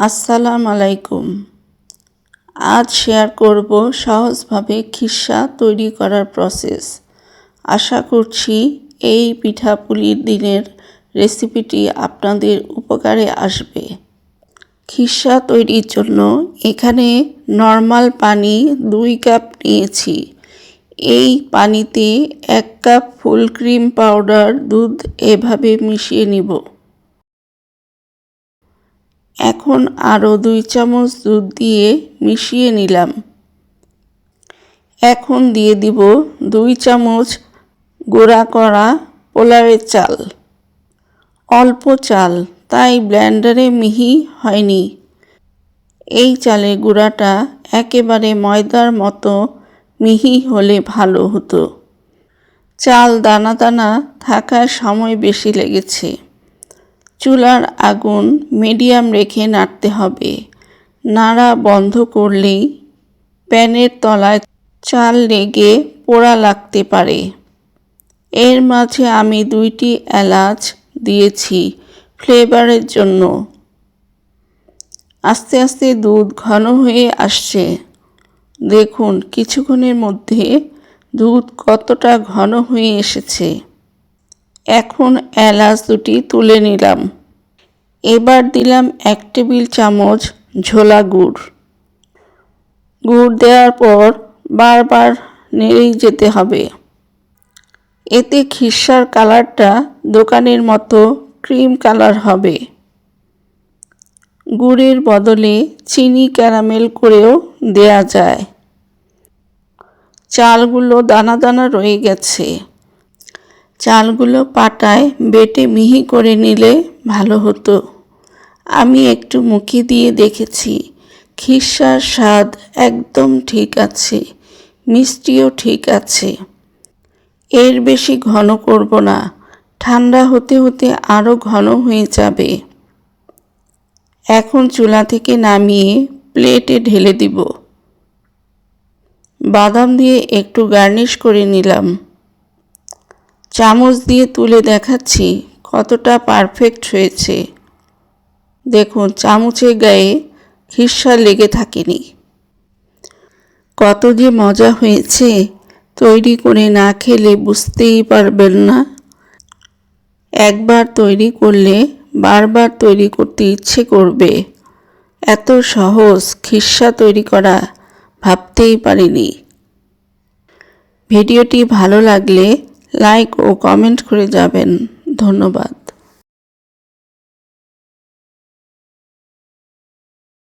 আসসালাম আলাইকুম আজ শেয়ার করব সহজভাবে খিসা তৈরি করার প্রসেস আশা করছি এই পিঠাপুলির দিনের রেসিপিটি আপনাদের উপকারে আসবে। খিসা তৈরির জন্য এখানে নর্মাল পানি দুই কাপ নিয়েছি। এই পানিতে এক কাপ ফুল ক্রিম পাউডার দুধ এভাবে মিশিয়ে নিব। এখন আরও দুই চামচ দুধ দিয়ে মিশিয়ে নিলাম। এখন দিয়ে দিব দুই চামচ গুঁড়া করা পোলারের চাল। অল্প চাল, তাই ব্ল্যান্ডারে মিহি হয়নি। এই চালের গুঁড়াটা একেবারে ময়দার মতো মিহি হলে ভালো হতো। চাল দানা দানা থাকার সময় বেশি লেগেছে। চুলার আগুন মিডিয়াম রেখে নাড়তে হবে। নাড়া বন্ধ করলেই প্যানের তলায় চাল লেগে পোড়া লাগতে পারে। এর মাঝে আমি দুইটি এলাচ দিয়েছি ফ্লেভারের জন্য। আস্তে আস্তে দুধ ঘন হয়ে আসছে। দেখুন, কিছুক্ষণের মধ্যে দুধ কতটা ঘন হয়ে এসেছে। এখন এলাচ দুটি তুলে নিলাম। এবার দিলাম এক টেবিল চামচ ঝোলা গুড়। গুড় দেওয়ার পর বারবার নেড়েই যেতে হবে। এতে খিসার কালারটা দোকানের মতো ক্রিম কালার হবে। গুড়ের বদলে চিনি ক্যারামেল করেও দেয়া যায়। চালগুলো দানা দানা রয়ে গেছে। চালগুলো পাটায় বেটে মিহি করে নিলে ভালো হতো। আমি একটু মুখে দিয়ে দেখেছি। খিসার স্বাদ একদম ঠিক আছে, মিষ্টিও ঠিক আছে। এর বেশি ঘন করব না, ঠান্ডা হতে হতে আরও ঘন হয়ে যাবে। এখন চুলা থেকে নামিয়ে প্লেটে ঢেলে দিব। বাদাম দিয়ে একটু গার্নিশ করে নিলাম। চামচ দিয়ে তুলে দেখাচ্ছি কতটা পারফেক্ট হয়েছে। দেখুন, চামচের গায়ে খিসা লেগে থাকেনি। কত যে মজা হয়েছে, তৈরি করে না খেলে বুঝতেই পারবেন না। একবার তৈরি করলে বারবার তৈরি করতে ইচ্ছে করবে। এত সহজ খিসা তৈরি করা ভাবতেই পারিনি। ভিডিওটি ভালো লাগলে লাইক ও কমেন্ট করে যাবেন। ধন্যবাদ।